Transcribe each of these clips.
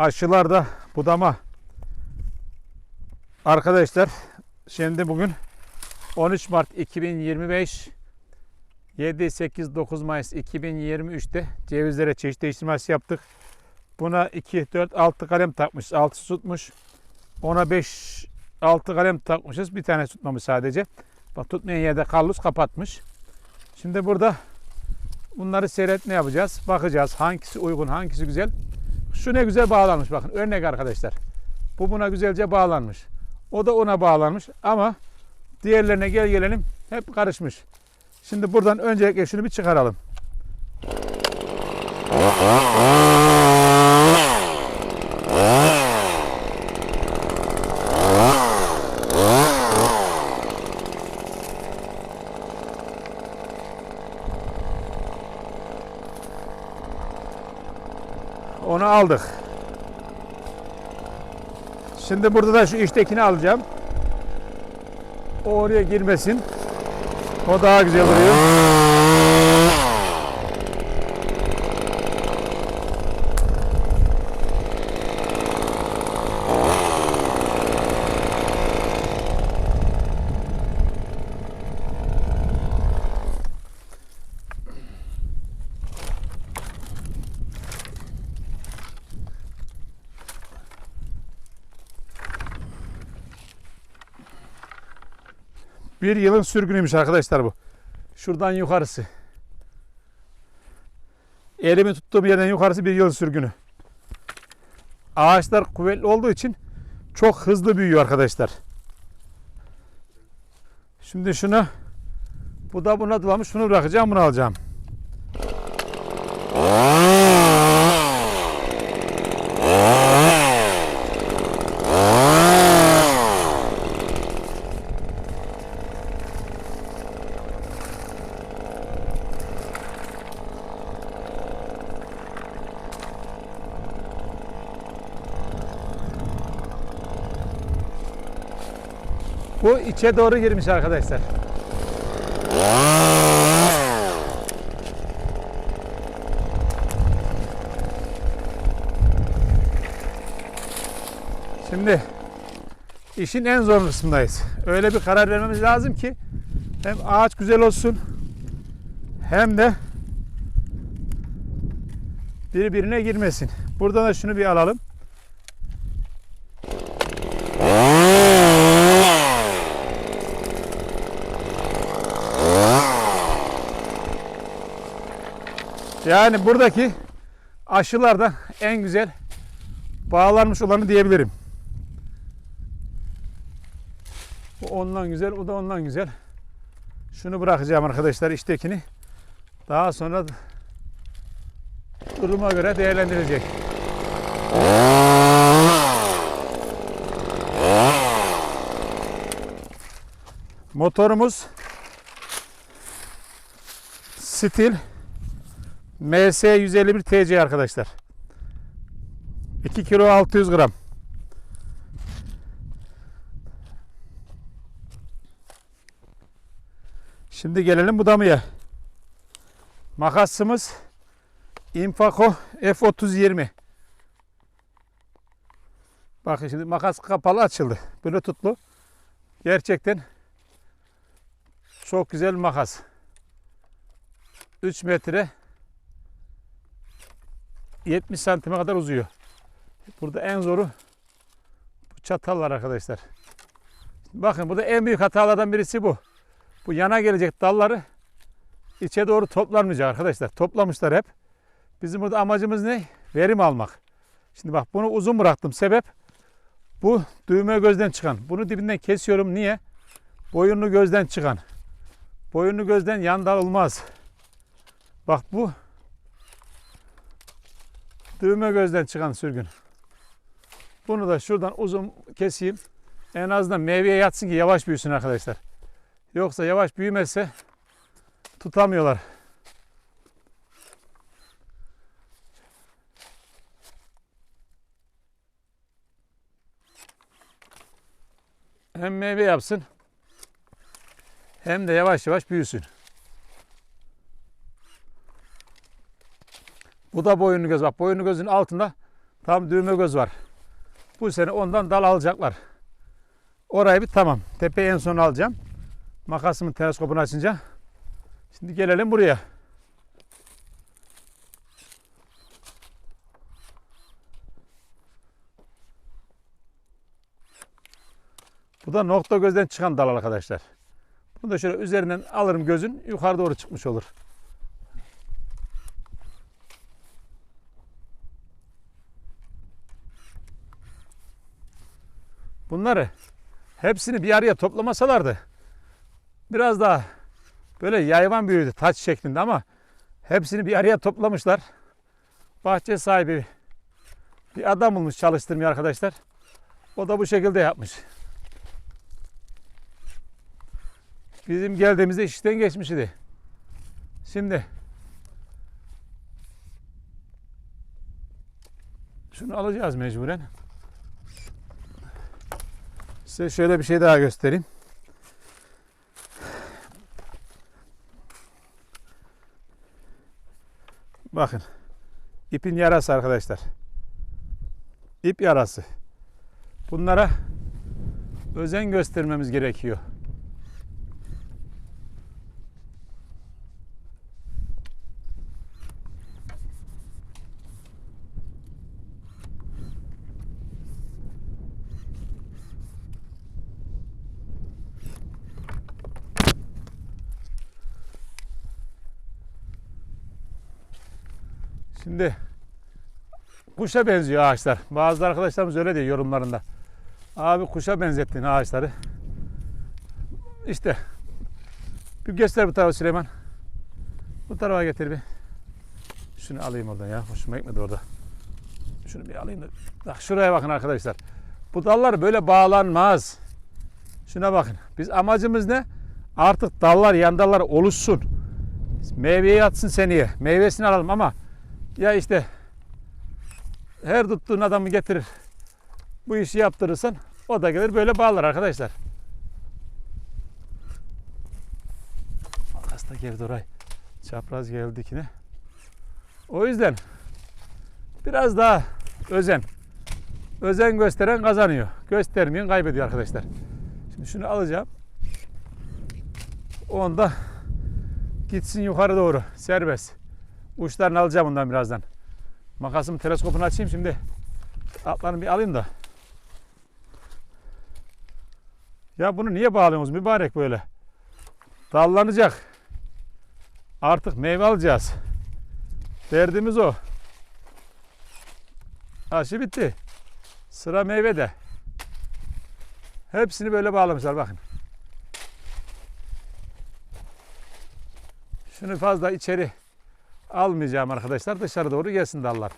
aşılarda budama arkadaşlar şimdi bugün 13 Mart 2025 7 8 9 Mayıs 2023'te cevizlere çeşit değiştirmesi yaptık. Buna 2 4 6 kalem takmış. 6 tutmuş. Ona 5 6 kalem takmışız. Bir tane tutmamış sadece. Bak tutmayan yerde kallus kapatmış. Şimdi burada bunları seyretme yapacağız. Bakacağız hangisi uygun, hangisi güzel. Şu ne güzel bağlanmış bakın. Örnek arkadaşlar. Bu buna güzelce bağlanmış. O da ona bağlanmış ama diğerlerine gel gelelim hep karışmış. Şimdi buradan öncelikle şunu bir çıkaralım. Onu aldık. Şimdi burada da şu içtekini alacağım. O oraya girmesin. O daha güzel duruyor. Bir yılın sürgünüymüş arkadaşlar bu. Şuradan yukarısı. Elimi tuttuğum yerden yukarısı bir yıl sürgünü. Ağaçlar kuvvetli olduğu için çok hızlı büyüyor arkadaşlar. Şimdi şunu bu da buna dolamış. Şunu bırakacağım, bunu alacağım. Bu içe doğru girmiş arkadaşlar. Şimdi işin en zor kısmındayız. Öyle bir karar vermemiz lazım ki hem ağaç güzel olsun hem de birbirine girmesin. Buradan da şunu bir alalım. Yani buradaki aşılarda en güzel bağlanmış olanı diyebilirim. Bu ondan güzel, o da ondan güzel. Şunu bırakacağım arkadaşlar içtekini. Daha sonra duruma göre değerlendirilecek. Motorumuz stil MS 151 TC arkadaşlar. 2 kilo 600 gram. Şimdi gelelim budamaya. Makasımız Infaco F3020. Bakın şimdi makas kapalı açıldı. Bluetooth'lu. Gerçekten çok güzel makas. 3 metre 70 santime kadar uzuyor. Burada en zoru bu çatallar arkadaşlar. Bakın burada en büyük hatalardan birisi bu. Bu yana gelecek dalları içe doğru toplanmayacak arkadaşlar. Toplamışlar hep. Bizim burada amacımız ne? Verim almak. Şimdi bak bunu uzun bıraktım. Sebep bu düğme gözden çıkan. Bunu dibinden kesiyorum. Niye? Boyunlu gözden çıkan. Boyunlu gözden yan dal olmaz. Bak bu düğme gözden çıkan sürgün. Bunu da şuradan uzun keseyim. En azından meyveye yatsın ki yavaş büyüsün arkadaşlar. Yoksa yavaş büyümezse tutamıyorlar. Hem meyve yapsın hem de yavaş yavaş büyüsün. Bu da boyunlu göz. Bak boyunlu gözün altında Tam düğme göz var. Bu sene ondan dal alacaklar. Orayı bir tamam. Tepeyi en son alacağım. Makasımın teleskopunu açınca. Şimdi gelelim buraya. Bu da nokta gözden çıkan dal arkadaşlar. Bunu da şöyle üzerinden alırım gözün yukarı doğru çıkmış olur. Bunları hepsini bir araya toplamasalardı biraz daha böyle yayvan büyüdü taç şeklinde ama hepsini bir araya toplamışlar. Bahçe sahibi bir adam bulmuş çalıştırmıyor arkadaşlar. O da bu şekilde yapmış. Bizim geldiğimizde işten geçmiş idi. Şimdi şunu alacağız mecburen. Size şöyle bir şey daha göstereyim. Bakın. ipin yarası arkadaşlar. İp yarası. Bunlara özen göstermemiz gerekiyor. Şimdi kuşa benziyor ağaçlar. Bazı arkadaşlarımız öyle diyor yorumlarında. Abi kuşa benzettin ağaçları. İşte bir göster bu tarafa Süleyman. Bu tarafa getir bir. Şunu alayım oradan ya. Hoşuma gitmedi orada. Şunu bir alayım da. Bak şuraya bakın arkadaşlar. Bu dallar böyle bağlanmaz. Şuna bakın. Biz amacımız ne? Artık dallar, yan dallar oluşsun. Meyveyi atsın seneye. Meyvesini alalım ama işte her tuttuğun adamı getirir. Bu işi yaptırırsan o da gelir böyle bağlar arkadaşlar. Hasta geldi oraya. Çapraz geldi yine. O yüzden biraz daha özen. Özen gösteren kazanıyor. Göstermeyen kaybediyor arkadaşlar. Şimdi şunu alacağım. Onda gitsin yukarı doğru. Serbest. Uçlarını alacağım bundan birazdan. Makasımın teleskopunu açayım şimdi. Atlarını bir alayım da. Ya bunu niye bağlıyorsunuz mübarek böyle? Dallanacak. Artık meyve alacağız. Derdimiz o. Aşı bitti. Sıra meyvede. Hepsini böyle bağlamışlar bakın. Şunu fazla içeri almayacağım arkadaşlar. Dışarı doğru gelsin dallar.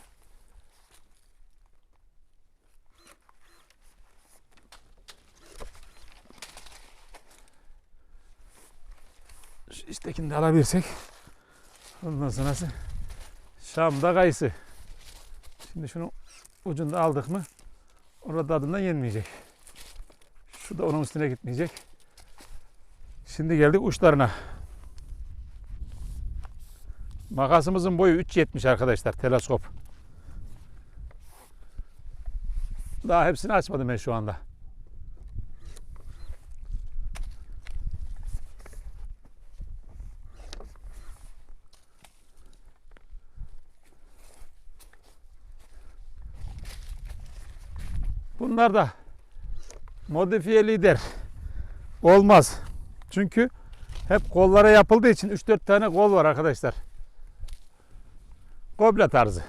Şu içtekini de alabilirsek. Ondan sonrası Şam'da kayısı. Şimdi şunu ucunda aldık mı orada adından yenmeyecek. Şu da onun üstüne gitmeyecek. Şimdi geldik uçlarına. Makasımızın boyu 3.70 arkadaşlar teleskop. Daha hepsini açmadım ben şu anda. Bunlar da modifiye lider olmaz. Çünkü hep kollara yapıldığı için 3-4 tane kol var arkadaşlar. Kobra tarzı.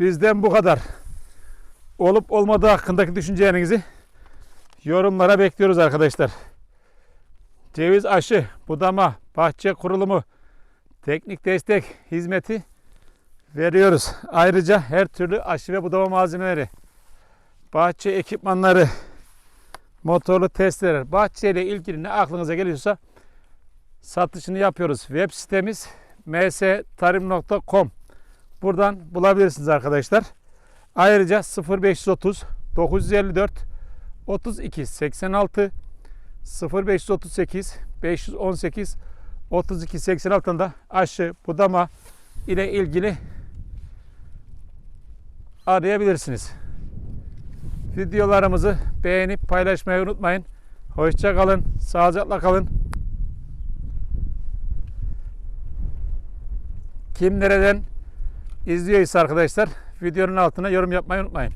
Bizden bu kadar. Olup olmadığı hakkındaki düşüncelerinizi yorumlara bekliyoruz arkadaşlar. Ceviz aşı, budama, bahçe kurulumu, teknik destek hizmeti veriyoruz. Ayrıca her türlü aşı ve budama malzemeleri, bahçe ekipmanları, motorlu testler, bahçeyle ilgili ne aklınıza geliyorsa satışını yapıyoruz. Web sitemiz mstarim.com buradan bulabilirsiniz arkadaşlar. Ayrıca 0530 954 32 86 0538 518 32 86'da aşı budama ile ilgili arayabilirsiniz. Videolarımızı beğenip paylaşmayı unutmayın. Hoşça kalın, sağlıcakla kalın. Kim nereden izliyorsa arkadaşlar videonun altına yorum yapmayı unutmayın.